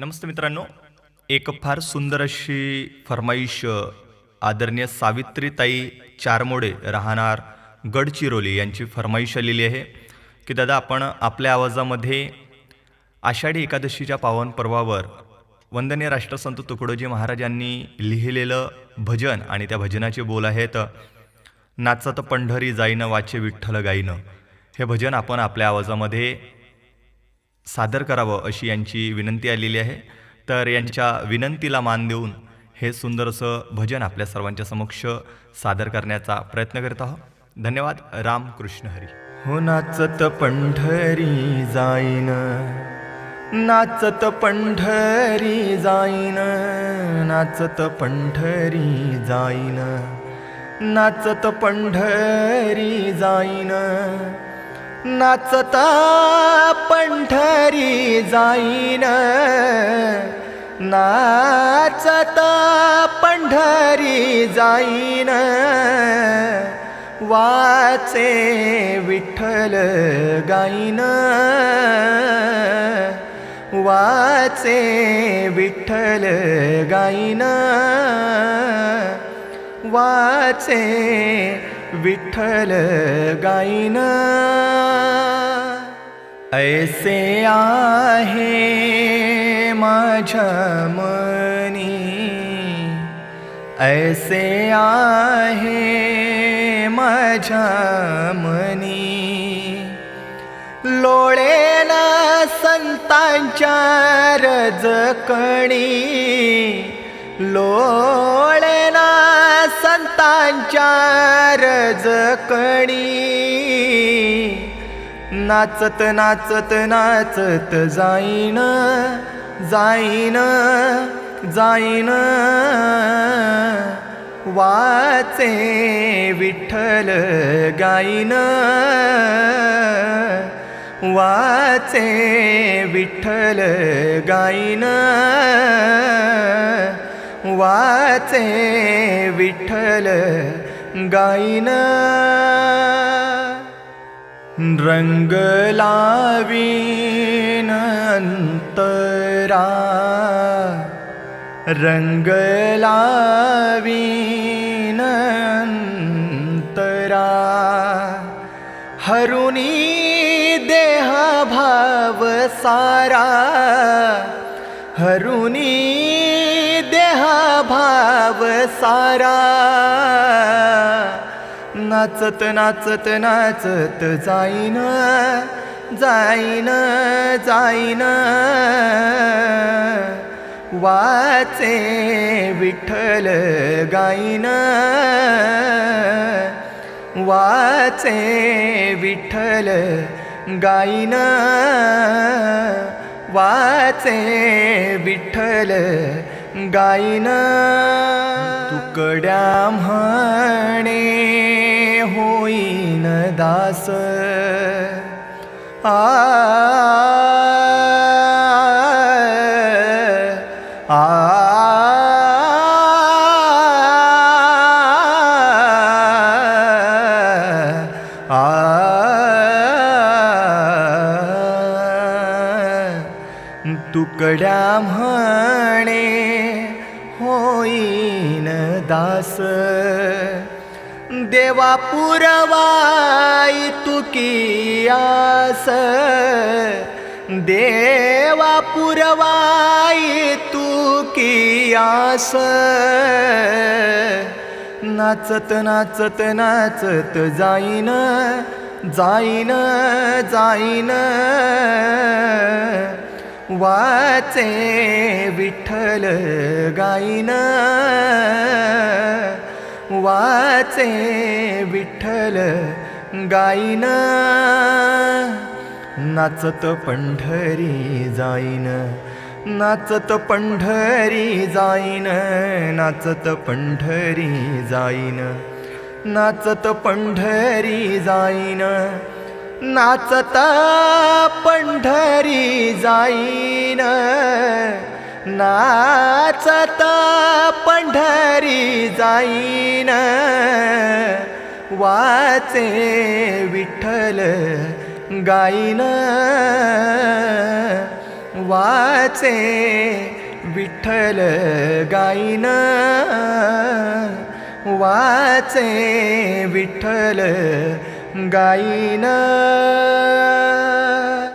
नमस्ते मित्रांनो. एक फार सुंदर अशी फरमाईश आदरणीय सावित्रीताई चारमोडे राहणार गडचिरोली यांची फरमाईश आलेली आहे की दादा आपण आपल्या आवाजामध्ये आषाढी एकादशीच्या पावन पर्वावर वंदनीय राष्ट्रसंत तुकडोजी महाराजांनी लिहिलेलं भजन आणि त्या भजनाचे बोल आहेत नाचत पंढरी जाईनं वाचे विठ्ठल गाईनं. हे भजन आपण आपल्या आवाजामध्ये सादर करावं अशी यांची विनंती आलेली आहे. तर यांच्या विनंतीला मान देऊन हे सुंदरसं भजन आपल्या सर्वांच्या समक्ष सादर करण्याचा प्रयत्न करत आहोत. धन्यवाद. रामकृष्ण हरी. हो नाचत पंढरी जाईन. नाचत पंढरी जाईन. नाचत पंढरी जाईन. नाचत पंढरी जाईन. नाचता पंढरी जाईन. नाचता पंढरी जाईन. वाचे विठ्ठल गाईन. वाचे विठ्ठल गाईन. वाचे विठ्ठल गाईन. ऐसे आहे माझ्या मनी. ऐसे आहे माझ्या मनी. लोळेला संतांच्या रजकणी. लो संतांच्या रजकणी नाचत नाचत नाचत जाईन जाईन जाईन. वाचे विठ्ठल गाईन. वाचे विठ्ठल गाईन. वाचे विठ्ठल गाईन. रंग लावीन अंतरा. रंग लावीन अंतरा. हरुणी देह भाव सारा. हरुणी देहा भाव सारा. नाचत नाचत नाचत जाईन जाईन जाईन. वाचे विठ्ठल गाईन. वाचे विठ्ठल गाईन. वाचे विठ्ठल गाईन. तुकड्या म्हणे होईन दास. आ आ तुकड्या म्हणे होईन दास. देवा पुरवाई तुकी आस. देवा पुरवाई तुकी आस. नाचत नाचत नाचत जाईन जाईन जाईन. वाचे विठ्ठल गाईन. वाचे विठ्ठल गाईन. नाचत पंढरी जाईन. नाचत पंढरी जाईन. नाचत पंढरी जाईन. नाचत पंढरी जाईन. नाचता पंढरी जाईन. नाचता पंढरी जाईन. वाचे विठ्ठल गाईन. वाचे विठ्ठल गाईन. वाचे विठ्ठल गाईन